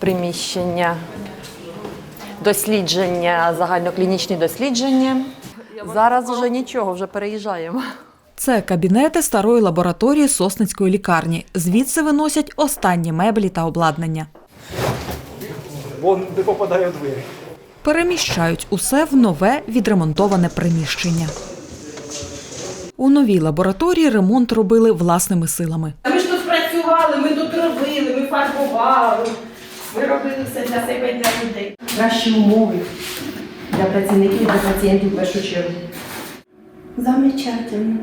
приміщення, дослідження, загальноклінічні дослідження. Зараз вже нічого, вже переїжджаємо. Це кабінети старої лабораторії Сосницької лікарні. Звідси виносять останні меблі та обладнання. Вон не попадає в двері. Переміщають усе в нове відремонтоване приміщення. У новій лабораторії ремонт робили власними силами. Ми ж тут працювали, ми тут робили, ми фарбували. Ми робили все для себе і для людей. Кращі умови для працівників і для пацієнтів в першу чергу. Замечательно.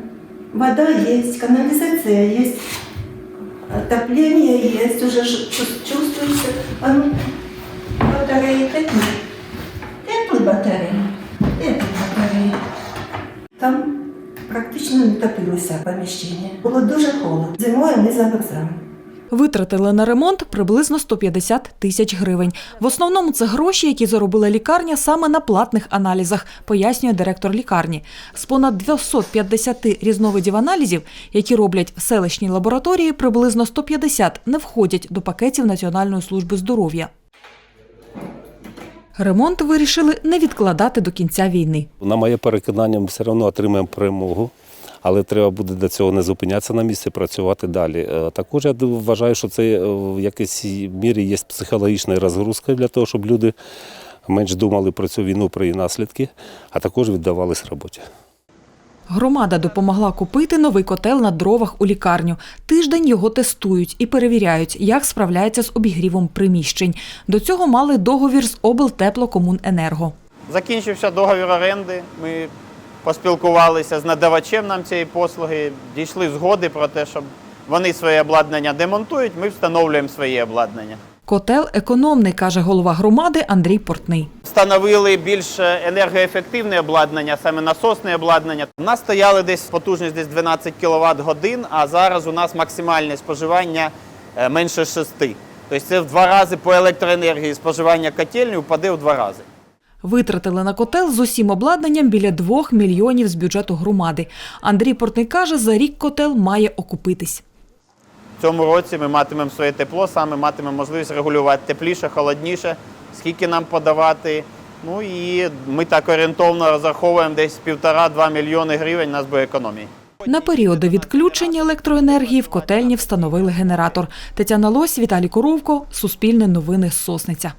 Вода есть, канализация есть, отопление есть, уже ж- чувс- чувствуется. А ну, батареи теплые. Теплые батареи. Теплые батареи. Там практично не топилося поміщення. Було дуже холодно. Зимою ми замерзали. Витратили на ремонт приблизно 150 тисяч гривень. В основному це гроші, які заробила лікарня саме на платних аналізах, пояснює директор лікарні. З понад 250 різновидів аналізів, які роблять в селищній лабораторії, приблизно 150 не входять до пакетів Національної служби здоров'я. Ремонт вирішили не відкладати до кінця війни. На моє переконання, ми все одно отримаємо перемогу, але треба буде до цього не зупинятися на місці, працювати далі. Е, Також я вважаю, що це е, в якійсь мірі є психологічною розгрузкою для того, щоб люди менш думали про цю війну, про її наслідки, а також віддавались роботі. Громада допомогла купити новий котел на дровах у лікарню. Тиждень його тестують і перевіряють, як справляється з обігрівом приміщень. До цього мали договір з облтеплокомуненерго. Закінчився договір оренди. Ми поспілкувалися з надавачем нам цієї послуги, дійшли згоди про те, щоб вони своє обладнання демонтують, ми встановлюємо своє обладнання. Котел економний, каже голова громади Андрій Портний. Встановили більш енергоефективне обладнання, саме насосне обладнання. У нас стояли десь потужність десь 12 кВт годин, а зараз у нас максимальне споживання е, менше 6. Тобто це в два рази по електроенергії споживання котельні впаде в два рази. Витратили на котел з усім обладнанням біля 2 мільйонів з бюджету громади. Андрій Портний каже, за рік котел має окупитись. В цьому році ми матимемо своє тепло, саме матимемо можливість регулювати тепліше, холодніше, скільки нам подавати. Ну і ми так орієнтовно розраховуємо десь півтора-два мільйони гривень нас буде економії. На періоди відключення електроенергії в котельні встановили генератор. Тетяна Лось, Віталій Коровко, Суспільне новини Сосниця.